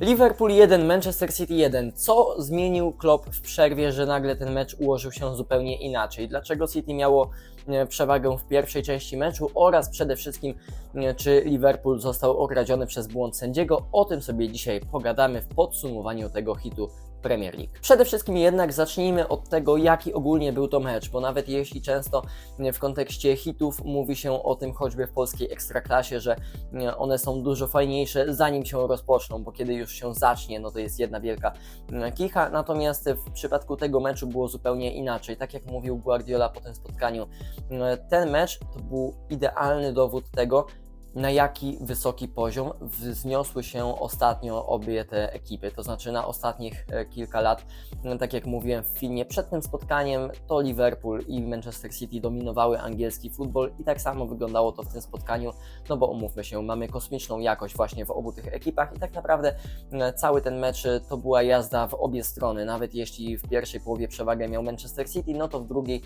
Liverpool 1, Manchester City 1. Co zmienił Klopp w przerwie, że nagle ten mecz ułożył się zupełnie inaczej? Dlaczego City miało e, przewagę w pierwszej części meczu oraz przede wszystkim e, czy Liverpool został okradziony przez błąd sędziego? O tym sobie dzisiaj pogadamy w podsumowaniu tego hitu Premier League. Przede wszystkim jednak zacznijmy od tego, jaki ogólnie był to mecz, bo nawet jeśli często w kontekście hitów mówi się o tym choćby w polskiej ekstraklasie, że one są dużo fajniejsze zanim się rozpoczną, bo kiedy już się zacznie, no to jest jedna wielka kicha. Natomiast w przypadku tego meczu było zupełnie inaczej. Tak jak mówił Guardiola po tym spotkaniu, ten mecz to był idealny dowód tego, na jaki wysoki poziom wzniosły się ostatnio obie te ekipy. To znaczy na ostatnich e, kilka lat, no, tak jak mówiłem w filmie przed tym spotkaniem, to Liverpool i Manchester City dominowały angielski futbol i tak samo wyglądało to w tym spotkaniu, no bo umówmy się, mamy kosmiczną jakość właśnie w obu tych ekipach i tak naprawdę e, cały ten mecz e, to była jazda w obie strony. Nawet jeśli w pierwszej połowie przewagę miał Manchester City, no to w drugiej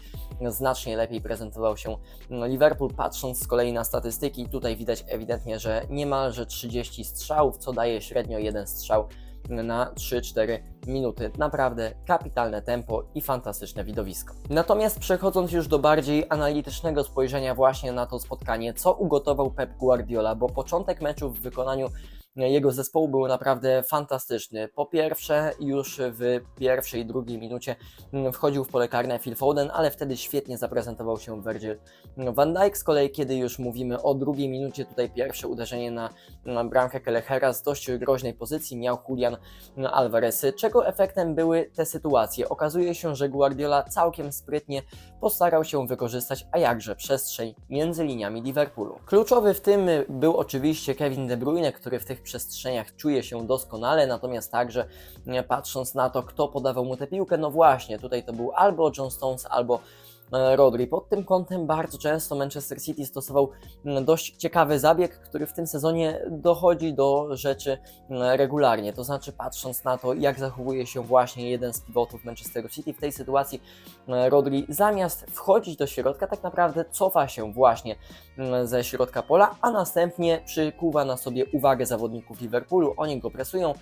znacznie lepiej prezentował się no, Liverpool. Patrząc z kolei na statystyki, tutaj widać ewidentnie, że niemalże 30 strzałów, co daje średnio jeden strzał na 3-4 minuty. Naprawdę kapitalne tempo i fantastyczne widowisko. Natomiast przechodząc już do bardziej analitycznego spojrzenia właśnie na to spotkanie, co ugotował Pep Guardiola, bo początek meczu w wykonaniu jego zespołu był naprawdę fantastyczny. Po pierwsze, już w pierwszej, drugiej minucie mm, wchodził w pole karne Phil Foden, ale wtedy świetnie zaprezentował się Virgil van Dijk. Z kolei, kiedy już mówimy o drugiej minucie, tutaj pierwsze uderzenie na, na bramkę Kelechera z dość groźnej pozycji miał Julian Alvarez. Czego efektem były te sytuacje? Okazuje się, że Guardiola całkiem sprytnie postarał się wykorzystać, a jakże przestrzeń między liniami Liverpoolu. Kluczowy w tym był oczywiście Kevin De Bruyne, który w tych przestrzeniach czuje się doskonale, natomiast także nie, patrząc na to, kto podawał mu tę piłkę, no właśnie, tutaj to był albo John Stones, albo Rodri. Pod tym kątem bardzo często Manchester City stosował dość ciekawy zabieg, który w tym sezonie dochodzi do rzeczy regularnie. To znaczy, patrząc na to, jak zachowuje się właśnie jeden z pivotów Manchesteru City w tej sytuacji, e, Rodri zamiast wchodzić do środka, tak naprawdę cofa się właśnie ze środka pola, a następnie przykuwa na sobie uwagę zawodników Liverpoolu. Oni go presują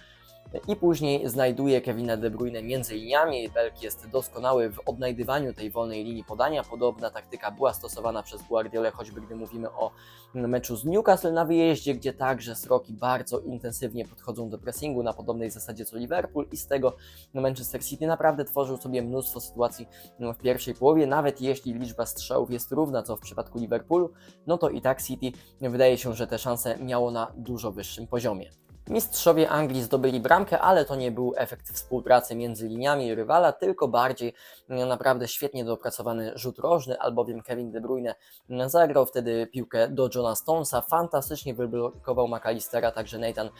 i później znajduje Kevina De Bruyne między liniami. Belk jest doskonały w odnajdywaniu tej wolnej linii podania. Podobna taktyka była stosowana przez Guardiolę, choćby gdy mówimy o meczu z Newcastle na wyjeździe, gdzie także Sroki bardzo intensywnie podchodzą do pressingu na podobnej zasadzie co Liverpool i z tego Manchester City naprawdę tworzył sobie mnóstwo sytuacji w pierwszej połowie. Nawet jeśli liczba strzałów jest równa co w przypadku Liverpoolu, no to i tak City wydaje się, że te szanse miało na dużo wyższym poziomie. Mistrzowie Anglii zdobyli bramkę, ale to nie był efekt współpracy między liniami rywala, tylko bardziej no, naprawdę świetnie dopracowany rzut rożny, albowiem Kevin De Bruyne zagrał wtedy piłkę do Johna Stonesa, fantastycznie wyblokował McAllistera, także Nathan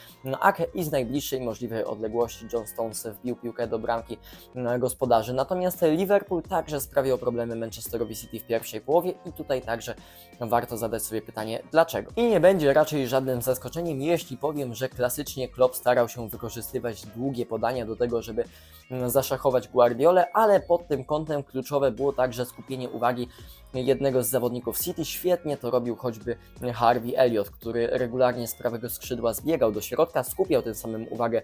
Ake i z najbliższej możliwej odległości John Stones wbił piłkę do bramki gospodarzy. Natomiast Liverpool także sprawiał problemy Manchesterowi City w pierwszej połowie i tutaj także warto zadać sobie pytanie dlaczego. I nie będzie raczej żadnym zaskoczeniem, jeśli powiem, że klasycznie Klopp starał się wykorzystywać długie podania do tego, żeby mm, zaszachować Guardiolę, ale pod tym kątem kluczowe było także skupienie uwagi jednego z zawodników City. Świetnie to robił choćby Harvey Elliott, który regularnie z prawego skrzydła zbiegał do środka, skupiał tym samym uwagę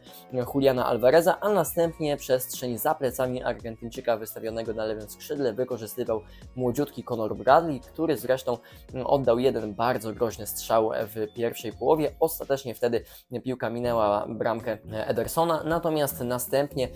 Juliana Alvareza, a następnie przestrzeń za plecami Argentyńczyka wystawionego na lewym skrzydle wykorzystywał młodziutki Conor Bradley, który zresztą oddał jeden bardzo groźny strzał w pierwszej połowie. Ostatecznie wtedy piłka minęła bramkę Edersona, natomiast następnie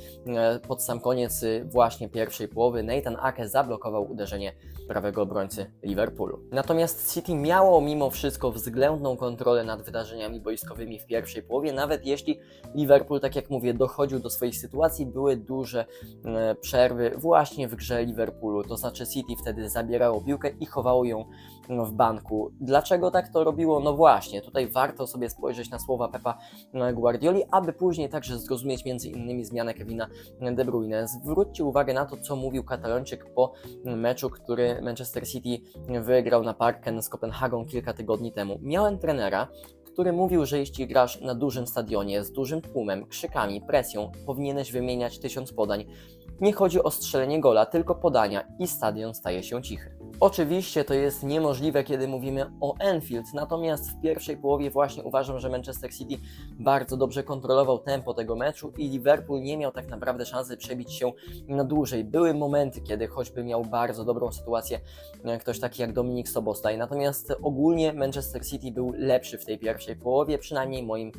pod sam koniec właśnie pierwszej połowy Nathan Ake zablokował uderzenie prawego obrońcy Liverpoolu. Natomiast City miało mimo wszystko względną kontrolę nad wydarzeniami boiskowymi w pierwszej połowie, nawet jeśli Liverpool, tak jak mówię, dochodził do swoich sytuacji, były duże e, przerwy właśnie w grze Liverpoolu, to znaczy City wtedy zabierało piłkę i chowało ją w banku. Dlaczego tak to robiło? No właśnie, tutaj warto sobie spojrzeć na słowa Pepa Guardioli, aby później także zrozumieć między innymi zmianę Kevina De Bruyne. Zwróćcie uwagę na to, co mówił Katalończyk po meczu, który Manchester City wygrał na Parken z Kopenhagą kilka tygodni temu. Miałem trenera, który mówił, że jeśli grasz na dużym stadionie z dużym tłumem, krzykami, presją, powinieneś wymieniać tysiąc podań. Nie chodzi o strzelenie gola, tylko podania i stadion staje się cichy. Oczywiście to jest niemożliwe, kiedy mówimy o Enfield, natomiast w pierwszej połowie właśnie uważam, że Manchester City bardzo dobrze kontrolował tempo tego meczu i Liverpool nie miał tak naprawdę szansy przebić się na dłużej. Były momenty, kiedy choćby miał bardzo dobrą sytuację e, ktoś taki jak Dominik Sobostaj, natomiast ogólnie Manchester City był lepszy w tej pierwszej połowie, przynajmniej moim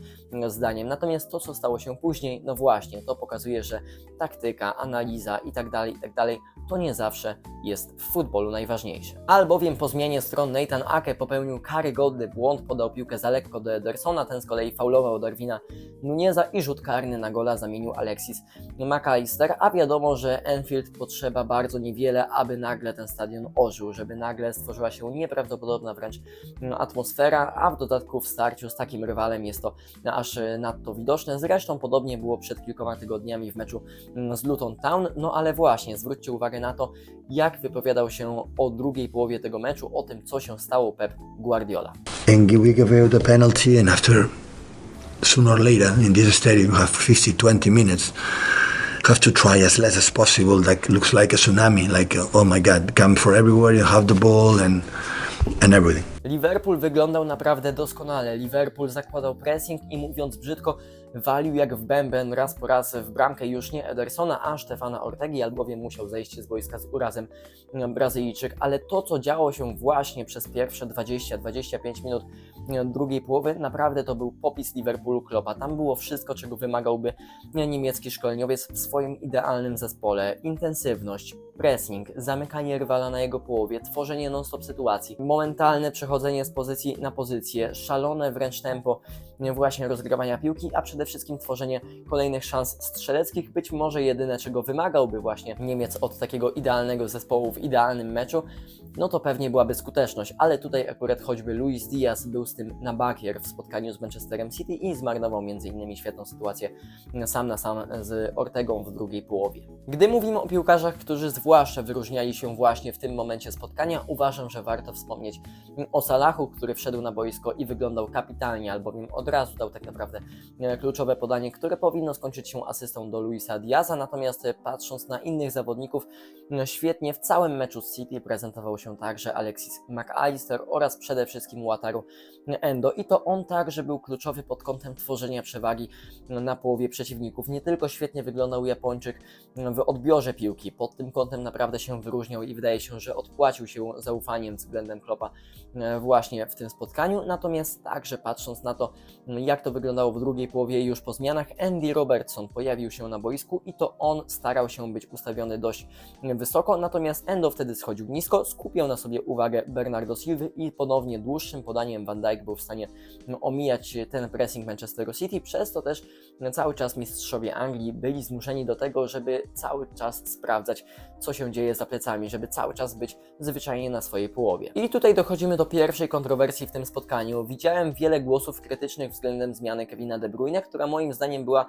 zdaniem. Natomiast to, co stało się później, no właśnie, to pokazuje, że taktyka, analiza i tak dalej, i tak dalej, to nie zawsze jest w futbolu najważniejsze. Albowiem po zmianie stron Nathan Ake popełnił karygodny błąd, podał piłkę za lekko do Edersona, ten z kolei faulował Darwina Nuneza i rzut karny na gola zamienił Alexis McAllister, a wiadomo, że Enfield potrzeba bardzo niewiele, aby nagle ten stadion ożył, żeby nagle stworzyła się nieprawdopodobna wręcz atmosfera, a w dodatku w starciu z takim rywalem jest to aż nadto widoczne. Zresztą podobnie było przed kilkoma tygodniami w meczu z Luton Town, no ale właśnie zwróćcie uwagę na to, jak wypowiadał się o drugiej połowie tego meczu, o tym, co się stało Pep Guardiola. and we gave away the penalty and after sooner or later in this stadium you have 50 20 minutes have to try as less as possible like looks like a tsunami like uh, oh my god come for everywhere you have the ball and and everything Liverpool wyglądał naprawdę doskonale. Liverpool zakładał pressing i mówiąc brzydko, walił jak w bęben raz po raz w bramkę już nie Edersona, a Stefana Ortegi, albowiem musiał zejść z boiska z urazem Brazylijczyk. Ale to, co działo się właśnie przez pierwsze 20-25 minut drugiej połowy, naprawdę to był popis Liverpoolu Kloppa. Tam było wszystko, czego wymagałby niemiecki szkoleniowiec w swoim idealnym zespole. Intensywność, pressing, zamykanie rywala na jego połowie, tworzenie non-stop sytuacji, momentalne przechodzenie z pozycji na pozycję, szalone wręcz tempo właśnie rozgrywania piłki, a przede wszystkim tworzenie kolejnych szans strzeleckich, być może jedyne czego wymagałby właśnie Niemiec od takiego idealnego zespołu w idealnym meczu, no to pewnie byłaby skuteczność, ale tutaj akurat choćby Luis Diaz był z tym na bakier w spotkaniu z Manchesterem City i zmarnował m.in. świetną sytuację sam na sam z Ortegą w drugiej połowie. Gdy mówimy o piłkarzach, którzy zwłaszcza wyróżniali się właśnie w tym momencie spotkania, uważam, że warto wspomnieć o Salachu, który wszedł na boisko i wyglądał kapitalnie, albowiem od razu dał tak naprawdę kluczowe podanie, które powinno skończyć się asystą do Luisa Diaza, natomiast patrząc na innych zawodników, świetnie w całym meczu z City prezentował się także Alexis McAllister oraz przede wszystkim Wataru Endo. I to on także był kluczowy pod kątem tworzenia przewagi na połowie przeciwników. Nie tylko świetnie wyglądał Japończyk w odbiorze piłki, pod tym kątem naprawdę się wyróżniał i wydaje się, że odpłacił się zaufaniem względem Kloppa właśnie w tym spotkaniu, natomiast także patrząc na to, jak to wyglądało w drugiej połowie już po zmianach, Andy Robertson pojawił się na boisku i to on starał się być ustawiony dość wysoko, natomiast Endo wtedy schodził nisko, skupiał na sobie uwagę Bernardo Silva i ponownie dłuższym podaniem Van Dijk był w stanie omijać ten pressing Manchesteru City, przez to też cały czas mistrzowie Anglii byli zmuszeni do tego, żeby cały czas sprawdzać, co się dzieje za plecami, żeby cały czas być zwyczajnie na swojej połowie. I tutaj dochodzimy do pierwszej kontrowersji w tym spotkaniu. Widziałem wiele głosów krytycznych względem zmiany Kevina De Bruyne, która moim zdaniem była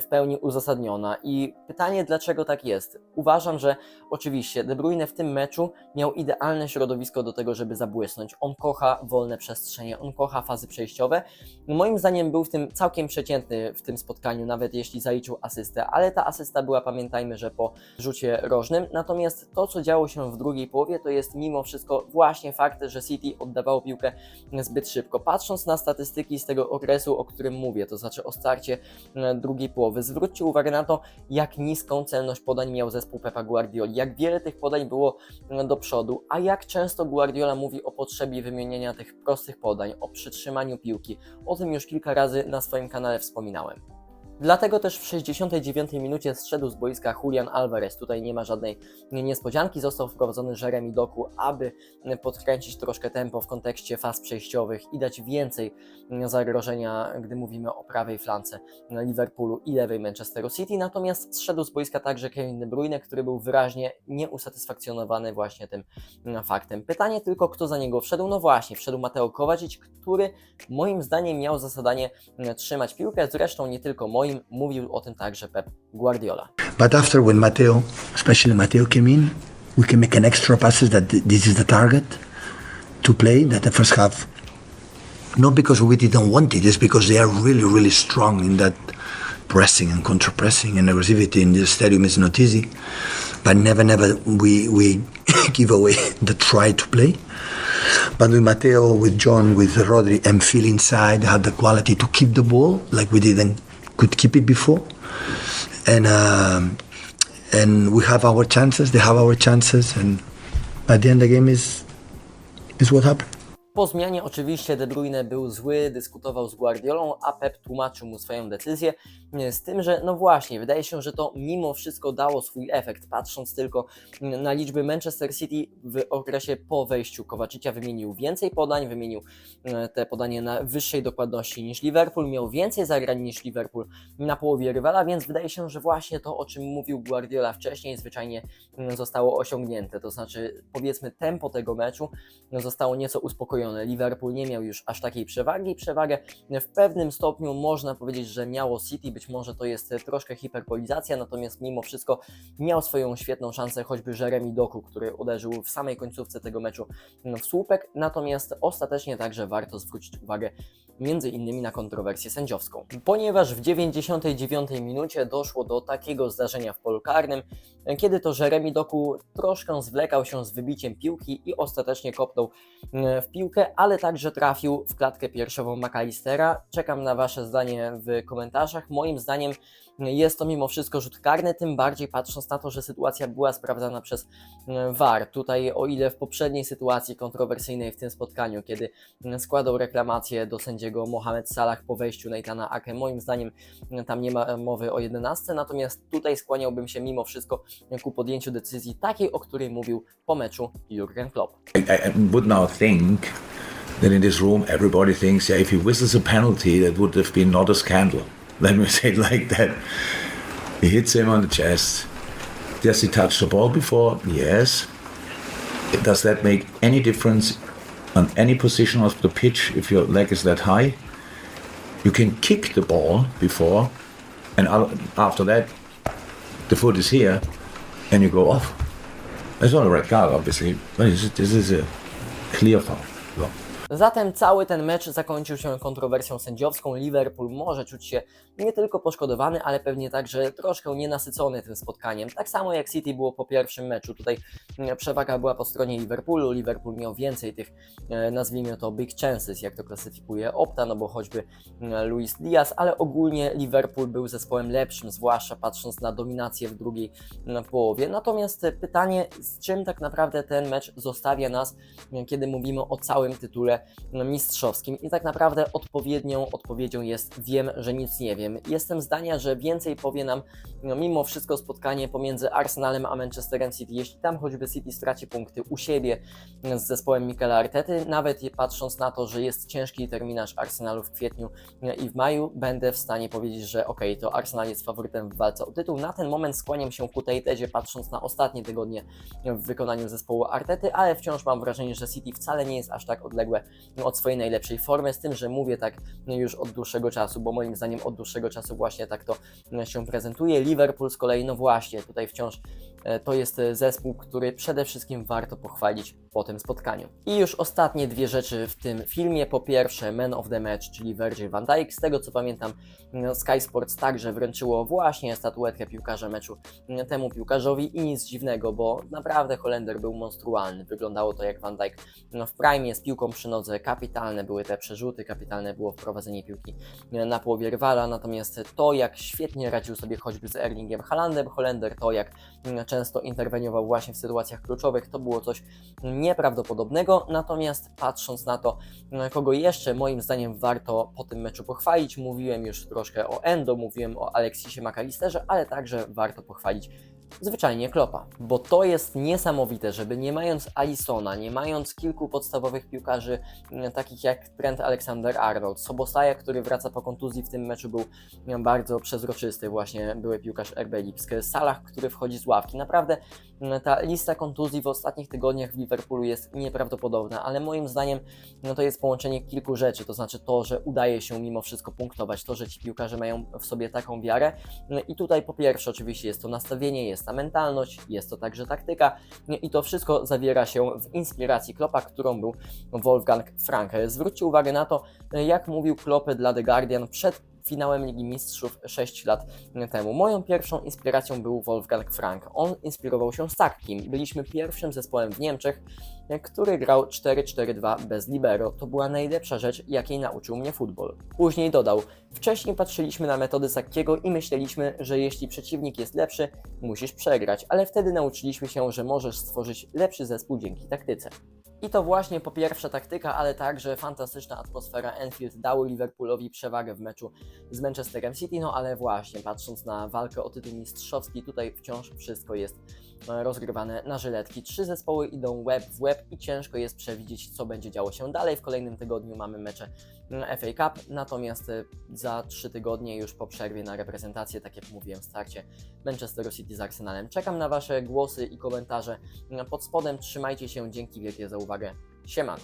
w pełni uzasadniona. I pytanie, dlaczego tak jest? Uważam, że oczywiście De Bruyne w tym meczu miał idealne środowisko do tego, żeby zabłysnąć. On kocha wolne przestrzenie, on kocha fazy przejściowe. Moim zdaniem był w tym całkiem przeciętny w tym spotkaniu, nawet jeśli zaliczył asystę, ale ta asysta była, pamiętajmy, że po rzucie rożnym. Natomiast to, co działo się w drugiej połowie, to jest mimo wszystko właśnie fakt, że City oddawało piłkę zbyt szybko. Patrząc na statystyki z tego okresu, o którym mówię, to znaczy o starcie drugiej połowy, zwróćcie uwagę na to, jak niską celność podań miał zespół Pepa Guardioli, jak wiele tych podań było do przodu, a jak często Guardiola mówi o potrzebie wymienienia tych prostych podań, o przytrzymaniu piłki. O tym już kilka razy na swoim kanale wspominałem. Dlatego też w 69 minucie zszedł z boiska Julian Alvarez. Tutaj nie ma żadnej niespodzianki. Został wprowadzony Jeremy Doku, aby podkręcić troszkę tempo w kontekście faz przejściowych i dać więcej zagrożenia, gdy mówimy o prawej flance Liverpoolu i lewej Manchesteru City. Natomiast zszedł z boiska także Kevin De Bruyne, który był wyraźnie nieusatysfakcjonowany właśnie tym faktem. Pytanie tylko, kto za niego wszedł? No właśnie, wszedł Mateo Kovacic, który moim zdaniem miał za zadanie trzymać piłkę. Zresztą nie tylko moim, mówił o tym także Pep Guardiola. but after when Mateo especially Mateo came in we can make an extra passes that this is the target to play that the first half not because we didn't want it it's because they are really really strong in that pressing and counter pressing and aggressivity in the stadium is not easy but never never we we give away the try to play. But with Matteo, with John, with Rodri, and Phil inside had the quality to keep the ball like we didn't could keep it before. And um, and we have our chances. They have our chances, and at the end, the game is is what happened. Po zmianie oczywiście De Bruyne był zły, dyskutował z Guardiolą, a Pep tłumaczył mu swoją decyzję, e, z tym, że no właśnie, wydaje się, że to mimo wszystko dało swój efekt, patrząc tylko na liczby Manchester City w okresie po wejściu Kowacicia wymienił więcej podań, wymienił e, te podanie na wyższej dokładności niż Liverpool, miał więcej zagrań niż Liverpool na połowie rywala, więc wydaje się, że właśnie to, o czym mówił Guardiola wcześniej, zwyczajnie zostało osiągnięte, to znaczy powiedzmy tempo tego meczu no, zostało nieco uspokojone. Liverpool nie miał już aż takiej przewagi. Przewagę w pewnym stopniu można powiedzieć, że miało City. Być może to jest troszkę hiperbolizacja, natomiast mimo wszystko miał swoją świetną szansę choćby Jeremy Doku, który uderzył w samej końcówce tego meczu w słupek. Natomiast ostatecznie także warto zwrócić uwagę między innymi na kontrowersję sędziowską. Ponieważ w 99 minucie doszło do takiego zdarzenia w polu karnym, kiedy to Jeremy Doku troszkę zwlekał się z wybiciem piłki i ostatecznie kopnął e, w piłkę, ale także trafił w klatkę piersiową McAllistera. Czekam na Wasze zdanie w komentarzach. Moim zdaniem jest to mimo wszystko rzut karny, tym bardziej patrząc na to, że sytuacja była sprawdzana przez e, VAR. Tutaj o ile w poprzedniej sytuacji kontrowersyjnej w tym spotkaniu, kiedy składał reklamację do sędziego Mohamed Salah po wejściu Neitana Ake, moim zdaniem tam nie ma mowy o 11, natomiast tutaj skłaniałbym się mimo wszystko ku podjęciu decyzji takiej, o której mówił po meczu Jurgen Klopp. I, I would now think that in this room everybody thinks, yeah, if he whistles a penalty, that would have been not a scandal. Let me say it like that. He hits him on the chest. Does he touch the ball before? Yes. Does that make any difference on any position of the pitch if your leg is that high? You can kick the ball before, and after that, the foot is here, and you go off. It's not a red card, obviously, but this is, a clear foul. Zatem cały ten mecz zakończył się kontrowersją sędziowską. Liverpool może czuć się nie tylko poszkodowany, ale pewnie także troszkę nienasycony tym spotkaniem. Tak samo jak City było po pierwszym meczu. Tutaj mm, przewaga była po stronie Liverpoolu. Liverpool miał więcej tych, e, nazwijmy to, big chances, jak to klasyfikuje Opta, no bo choćby mm, Luis Diaz, ale ogólnie Liverpool był zespołem lepszym, zwłaszcza patrząc na dominację w drugiej mm, połowie. Natomiast pytanie, z czym tak naprawdę ten mecz zostawia nas, kiedy mówimy o całym tytule mistrzowskim i tak naprawdę odpowiednią odpowiedzią jest wiem, że nic nie wiem. Jestem zdania, że więcej powie nam no, mimo wszystko spotkanie pomiędzy Arsenalem a Manchesterem City. Jeśli tam choćby City straci punkty u siebie z zespołem Mikela Artety, nawet patrząc na to, że jest ciężki terminarz Arsenalu w kwietniu i w maju, będę w stanie powiedzieć, że ok, to Arsenal jest faworytem w walce o tytuł. Na ten moment skłaniam się ku tej tezie, patrząc na ostatnie tygodnie w wykonaniu zespołu Artety, ale wciąż mam wrażenie, że City wcale nie jest aż tak odległe od swojej najlepszej formy, z tym, że mówię tak już od dłuższego czasu, bo moim zdaniem od dłuższego czasu właśnie tak to się prezentuje. Liverpool z kolei, no właśnie, tutaj wciąż e, to jest zespół, który przede wszystkim warto pochwalić po tym spotkaniu. I już ostatnie dwie rzeczy w tym filmie. Po pierwsze, Man of the Match, czyli Virgil van Dijk. Z tego co pamiętam, no, Sky Sports także wręczyło właśnie statuetkę piłkarza meczu temu piłkarzowi i nic dziwnego, bo naprawdę Holender był monstrualny. Wyglądało to jak Van Dijk no, w prime z piłką przy nodze. Kapitalne były te przerzuty, kapitalne było wprowadzenie piłki na połowie rywala, natomiast to jak świetnie radził sobie choćby z Erlingiem Haalandem Holender, to jak często interweniował właśnie w sytuacjach kluczowych, to było coś nieprawdopodobnego. Natomiast patrząc na to, kogo jeszcze moim zdaniem warto po tym meczu pochwalić, mówiłem już troszkę o Endo, mówiłem o Alexisie McAllisterze, ale także warto pochwalić zwyczajnie Klopa, bo to jest niesamowite, żeby nie mając Alisona, nie mając kilku podstawowych piłkarzy m, takich jak Trent Alexander-Arnold, Sobosaja, który wraca po kontuzji w tym meczu był bardzo przezroczysty, właśnie były piłkarz RB Lipsk, Salah, który wchodzi z ławki, naprawdę m, ta lista kontuzji w ostatnich tygodniach w Liverpoolu jest nieprawdopodobna, ale moim zdaniem no to jest połączenie kilku rzeczy, to znaczy to, że udaje się mimo wszystko punktować, to, że ci piłkarze mają w sobie taką wiarę. No i tutaj po pierwsze oczywiście jest to nastawienie, jest ta mentalność, jest to także taktyka i to wszystko zawiera się w inspiracji Kloppa, którą był Wolfgang Franke. Zwróćcie uwagę na to, jak mówił Klopp dla The Guardian przed finałem Ligi Mistrzów 6 lat temu. Moją pierwszą inspiracją był Wolfgang Frank. On inspirował się Sakkim. Byliśmy pierwszym zespołem w Niemczech, który grał 4-4-2 bez libero. To była najlepsza rzecz, jakiej nauczył mnie futbol. Później dodał, wcześniej patrzyliśmy na metody Sakkiego i myśleliśmy, że jeśli przeciwnik jest lepszy, musisz przegrać, ale wtedy nauczyliśmy się, że możesz stworzyć lepszy zespół dzięki taktyce. I to właśnie po pierwsze taktyka, ale także fantastyczna atmosfera Enfield dały Liverpoolowi przewagę w meczu z Manchesterem City, no ale właśnie patrząc na walkę o tytuł mistrzowski, tutaj wciąż wszystko jest rozgrywane na żyletki. Trzy zespoły idą łeb w łeb i ciężko jest przewidzieć, co będzie działo się dalej. W kolejnym tygodniu mamy mecze mm, FA Cup, natomiast e, za trzy tygodnie już po przerwie na reprezentację, tak jak mówiłem w starcie, Manchester City z Arsenalem. Czekam na Wasze głosy i komentarze pod spodem. Trzymajcie się, dzięki wielkie za uwagę. Siema.